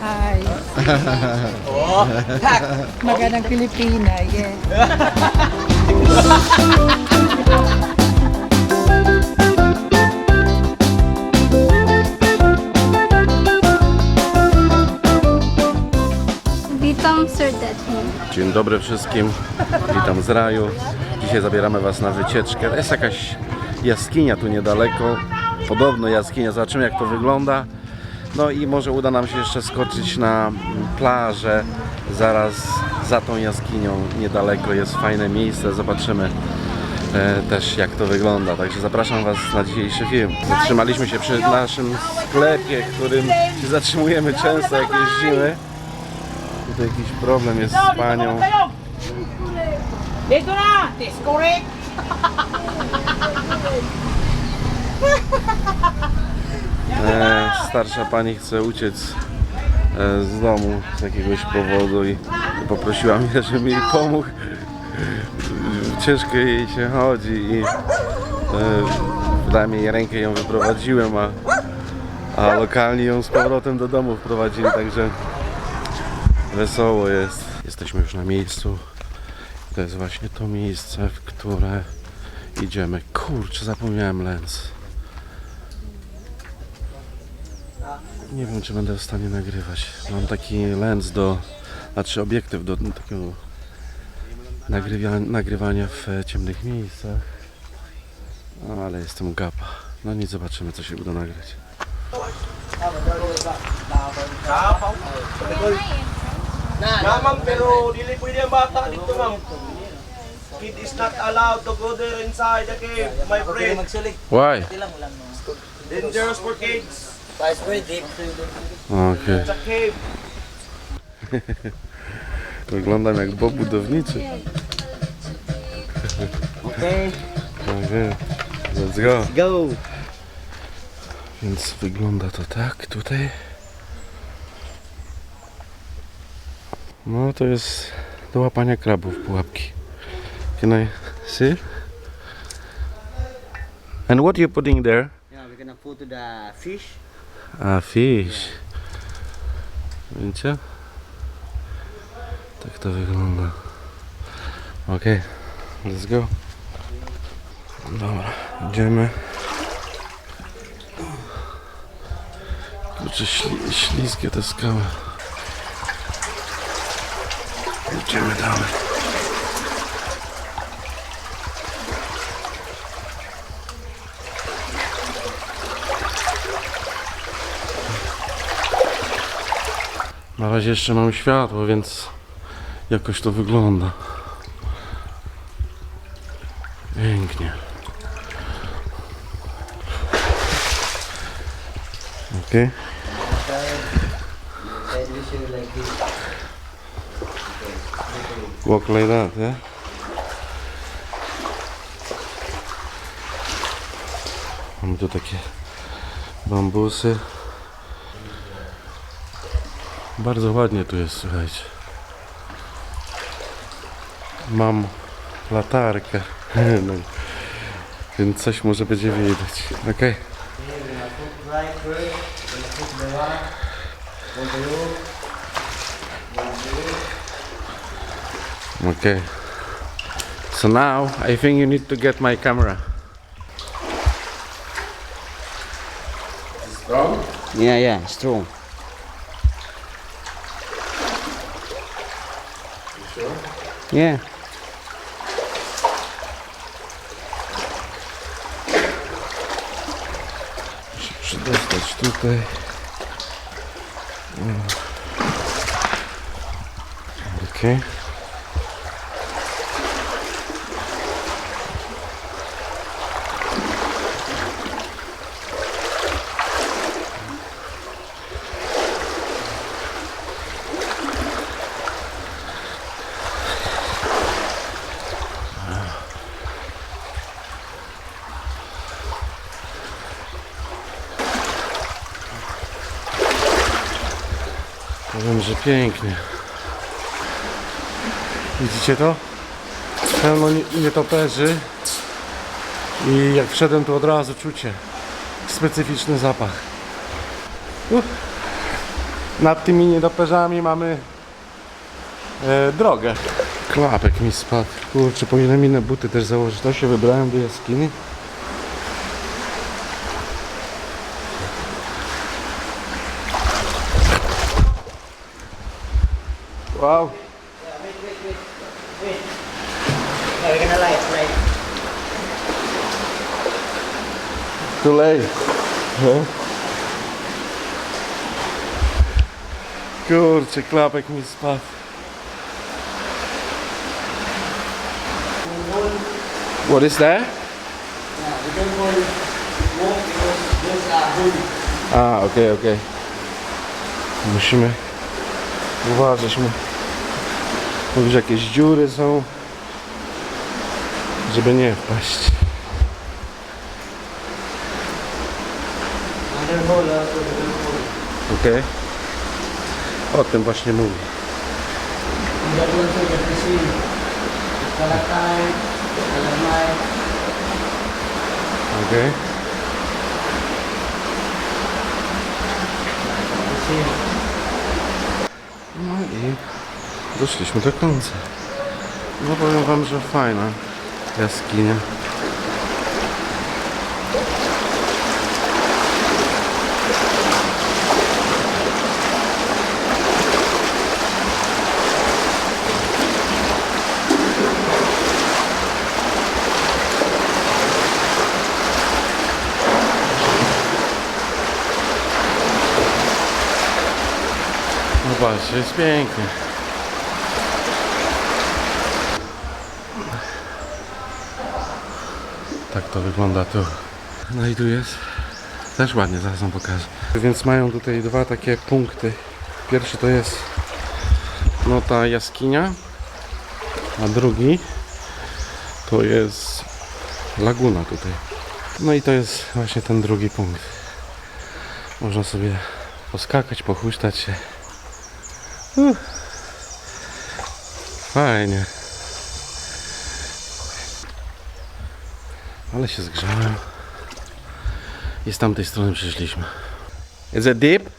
Hi. Magandang Pilipina, yeah. Witam serdecznie. Dzień dobry wszystkim, witam z raju. Dzisiaj zabieramy Was na wycieczkę. Jest jakaś jaskinia tu niedaleko, podobno jaskinia, zobaczymy jak to wygląda. No i może uda nam się jeszcze skoczyć na plażę zaraz za tą jaskinią niedaleko. Jest fajne miejsce, zobaczymy e, też jak to wygląda. Także zapraszam Was na dzisiejszy film. Zatrzymaliśmy się przy naszym sklepie, którym się zatrzymujemy często jak jeździmy. Tutaj jakiś problem jest z panią. Dito na! Discorrect! E, starsza pani chce uciec e, z domu z jakiegoś powodu i poprosiła mnie, żebym jej pomógł. Ciężko jej się chodzi i e, dałem jej rękę, ją wyprowadziłem, a, a lokalni ją z powrotem do domu wprowadzili, także wesoło jest. Jesteśmy już na miejscu. To jest właśnie to miejsce, w które idziemy. Kurczę, zapomniałem lens. Nie wiem, czy będę w stanie nagrywać. Mam taki lens do, znaczy obiektyw do takiego nagrywania, nagrywania w e, ciemnych miejscach. No, ale jestem gapa. No nic, zobaczymy, co się uda nagrać. Na ma'am, pero dili pwede ang bata dito ma'am. Kid is not allowed to go there inside the cave, my friend. Why? Dangerous for kids. Okej. It's a cave. Wyglądam jak Bob budowniczy. Okay. Okej. Let's go. Go. Więc wygląda to tak tutaj. No to jest do łapania krabów pułapki. Can I see? And what you putting there? Yeah, we're gonna put the fish. A fish. Widzicie? Tak to wygląda. Okej, let's go. Dobra, idziemy. Kurczę, śli, śliskie te skały. Idziemy dalej. Na razie jeszcze mam światło, więc jakoś to wygląda. Pięknie. Okay. Walk like that, yeah? Mamy tu takie bambusy. Bardzo ładnie tu jest, słuchajcie. Mam latarkę, no, więc coś może będzie widać. Roof. Okay. So now I think you need to get my camera. Yeah, yeah, strong. Yeah. Muszę przydostać tutaj. Okej. Powiem, że pięknie. Widzicie to? Pełno nie- nietoperzy. I jak wszedłem, to od razu czucie specyficzny zapach. Uh. nad tymi nietoperzami mamy e, drogę. Klapek mi spadł. Kurczę, powinienem inne buty też założyć. To się wybrałem do jaskini. Wow. Yeah, we're gonna light, right? Too late. No. Kurczę, klapek mi spadł. What is that? A, okej, okej. Musimy uważać. Mówisz, jakieś dziury są, żeby nie wpaść. Under hole also we don't go. Okej? O tym właśnie mówię. And that also you have to see stalactite, stalagmite, Okej? No i doszliśmy do końca. No powiem wam, że fajna jaskinia. Jest pięknie. Tak to wygląda tu. No i tu jest też ładnie, zaraz wam pokażę. Więc mają tutaj dwa takie punkty. Pierwszy to jest no ta jaskinia, a drugi to jest laguna tutaj. No i to jest właśnie ten drugi punkt. Można sobie poskakać, pochuśtać się. Uff. Fajnie. Ale się zgrzałem. I z tamtej strony przyszliśmy. Is it deep? It's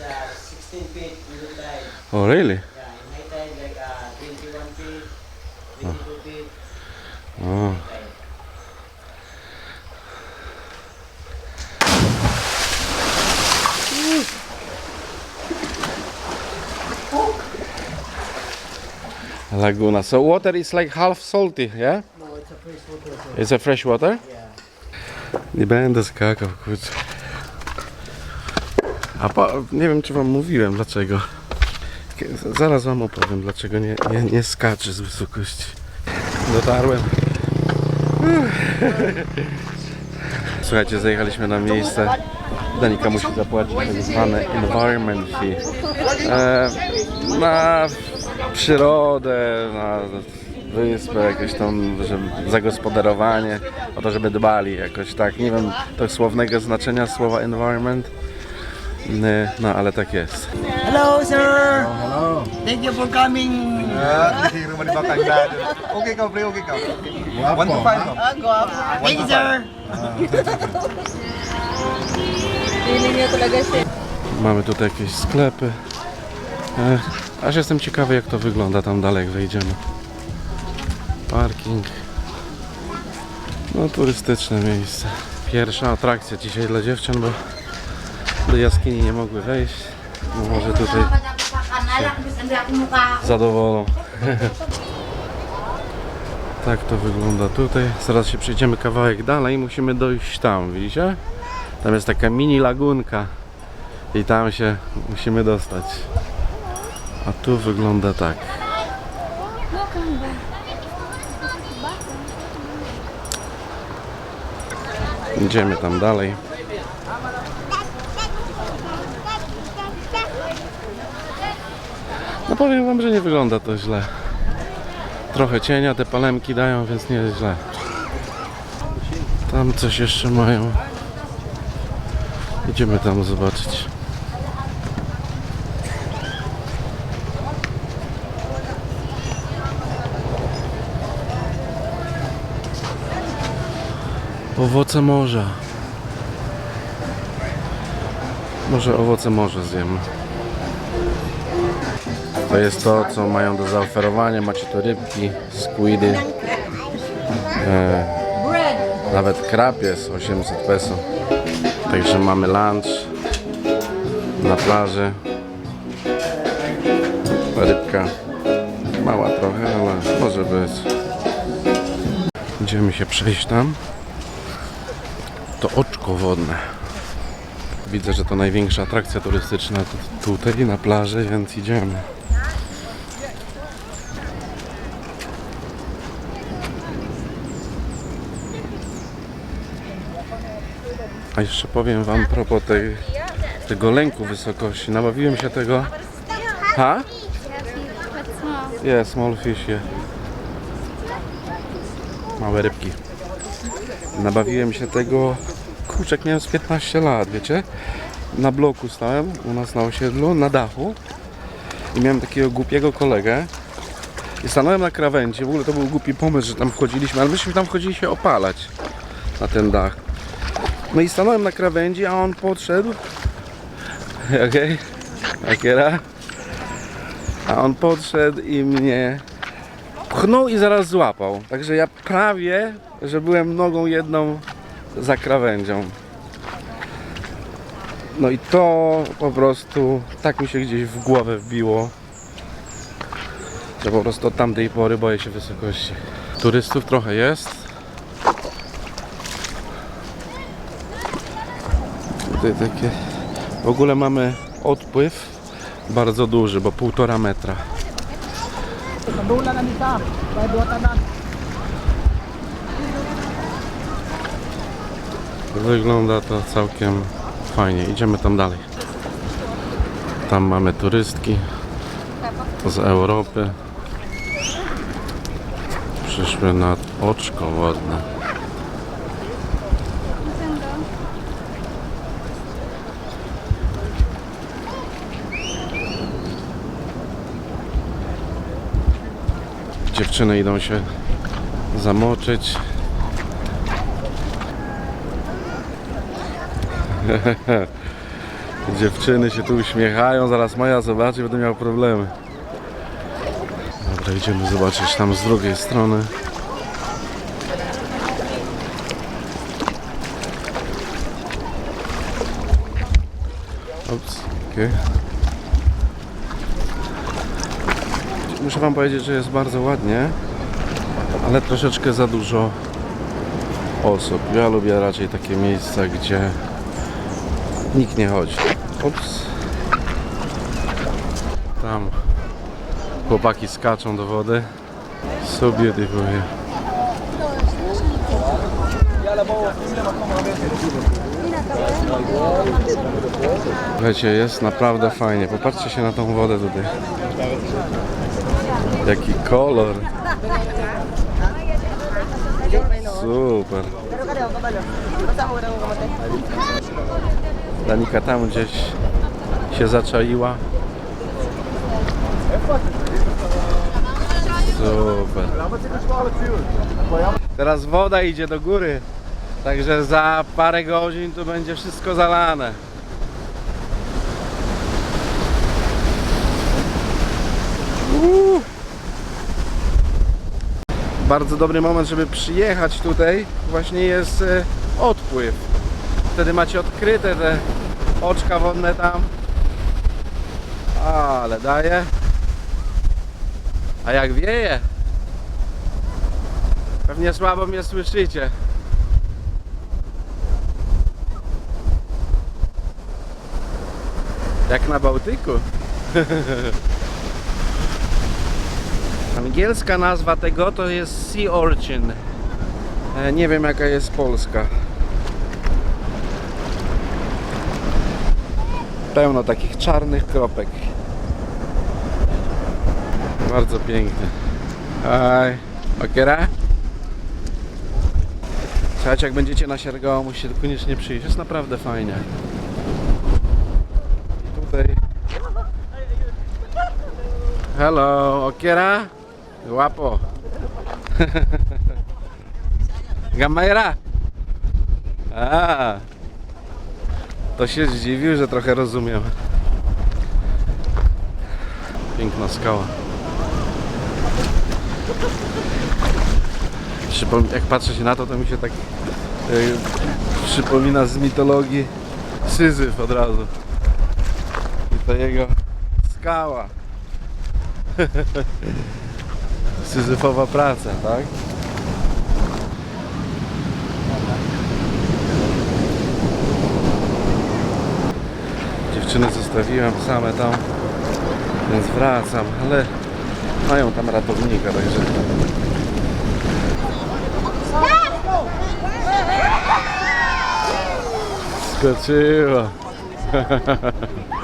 uh, 16 feet below tide. Oh really? Yeah, in high tide like uh, 21 feet, 22 feet. Oh. Laguna. So water is like half salty, yeah? No, it's a fresh water. It's a fresh water? yeah. Nie będę skakał, kurczę. A po, nie wiem, czy wam mówiłem dlaczego. Zaraz wam opowiem, dlaczego nie, nie, nie skaczę z wysokości. Dotarłem. Słuchajcie, zajechaliśmy na miejsce. Danika musi zapłacić tak zwane environment fee. E, na przyrodę, na wyspę, jakieś tam żeby, zagospodarowanie, o to, żeby dbali jakoś tak. Nie wiem to słownego znaczenia słowa environment. Nie, No, ale tak jest. Hello, sir. hello. Thank you for coming. Hindi rumah di Bakangda. Okay kau, pre, okay. One to five kau. Thank you, sir. Feeling niya talaga siya. Mamy tutaj jakieś sklepy. Aż jestem ciekawy jak to wygląda tam dalej jak wejdziemy. Parking. No turystyczne miejsce. Pierwsza atrakcja dzisiaj dla dziewczyn, bo do jaskini nie mogły wejść. No może tutaj zadowolą. tak to wygląda tutaj. Zaraz się przejdziemy kawałek dalej. Musimy dojść tam, widzicie? Tam jest taka mini lagunka. I tam się musimy dostać. A tu wygląda tak. Idziemy tam dalej. No powiem wam, że nie wygląda to źle. Trochę cienia te palemki dają, więc nie jest źle. Tam coś jeszcze mają. Idziemy tam zobaczyć. Owoce morza. Może owoce morza zjemy. To jest to, co mają do zaoferowania. Macie tu rybki, squidy. E, nawet krab jest 800 peso. Także mamy lunch na plaży. Rybka mała trochę, ale może być. Idziemy się przejść tam. To oczko wodne. Widzę, że to największa atrakcja turystyczna tu- tutaj na plaży, więc idziemy. A jeszcze powiem wam propos tej, tego lęku wysokości. Nabawiłem się tego. Ha? Yeah, small fish, yeah. Małe rybki. Nabawiłem się tego, kurczę, jak miałem z 15 lat, wiecie? Na bloku stałem, u nas na osiedlu, na dachu i miałem takiego głupiego kolegę i stanąłem na krawędzi, w ogóle to był głupi pomysł, że tam wchodziliśmy, ale myśmy tam wchodzili się opalać na ten dach. No i stanąłem na krawędzi, a on podszedł, okej, okay. A on podszedł i mnie pchnął i zaraz złapał. Także ja prawie, że byłem nogą jedną za krawędzią. No i to po prostu tak mi się gdzieś w głowę wbiło, że po prostu od tamtej pory boję się wysokości. Turystów trochę jest. Tutaj takie... W ogóle mamy odpływ bardzo duży, bo półtora metra. Wygląda to całkiem fajnie. Idziemy tam dalej. Tam mamy turystki z Europy. Przyszły na oczko wodne. Dziewczyny idą się zamoczyć. Dziewczyny się tu uśmiechają, zaraz moja zobaczy, będę miał problemy. Dobra, idziemy zobaczyć tam z drugiej strony. Ups, okej. Muszę wam powiedzieć, że jest bardzo ładnie, ale troszeczkę za dużo osób. Ja lubię raczej takie miejsca, gdzie nikt nie chodzi. Ups. Tam chłopaki skaczą do wody. So beautiful here. Słuchajcie, jest naprawdę fajnie. Popatrzcie się na tą wodę tutaj. Jaki kolor. Super. Danika tam gdzieś się zaczaiła. Super. Teraz woda idzie do góry. Także za parę godzin tu będzie wszystko zalane. Uuu. Bardzo dobry moment, żeby przyjechać tutaj. Właśnie jest e, odpływ. Wtedy macie odkryte te oczka wodne tam. Ale daje. A jak wieje? Pewnie słabo mnie słyszycie. Jak na Bałtyku. Angielska nazwa tego to jest Sea Urchin. E, Nie wiem jaka jest polska. Pełno takich czarnych kropek. Bardzo pięknie. Aj, okiera? Słuchajcie, jak będziecie na Siergało, musicie koniecznie przyjść. Jest naprawdę fajnie. Tutaj. Hello, okiera? Łapo. Gamera. A. To się zdziwił, że trochę rozumiem. Piękna skała. Przypom- jak patrzę się na to, to mi się tak e, przypomina z mitologii Syzyf od razu. I to jego skała. Syzyfowa praca, tak? Dziewczyny zostawiłem same tam, więc wracam, ale mają tam ratownika, także skoczyła.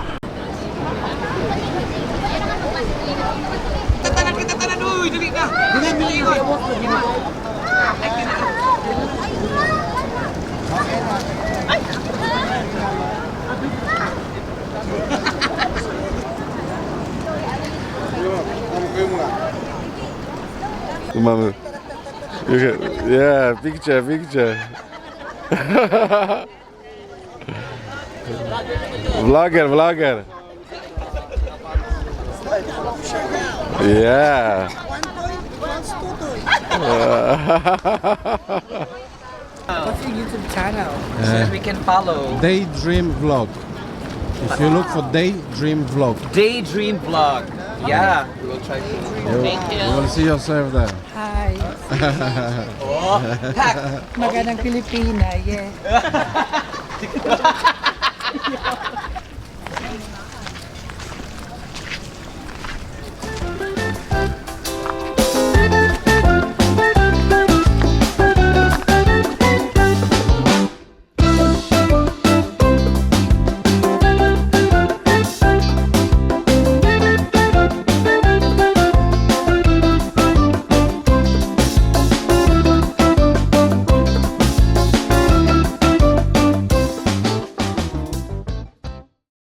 Mamy. Yeah, picture, picture. Vlogger, vlogger. Yeah. What's your YouTube channel? Uh, so that we can follow. Daydream Vlog. If you look for Daydream Vlog, Daydream Vlog. Yeah, we will try to. you, you will see yourself there. Hi. Oh, pack. Magandang Pilipina, yeah.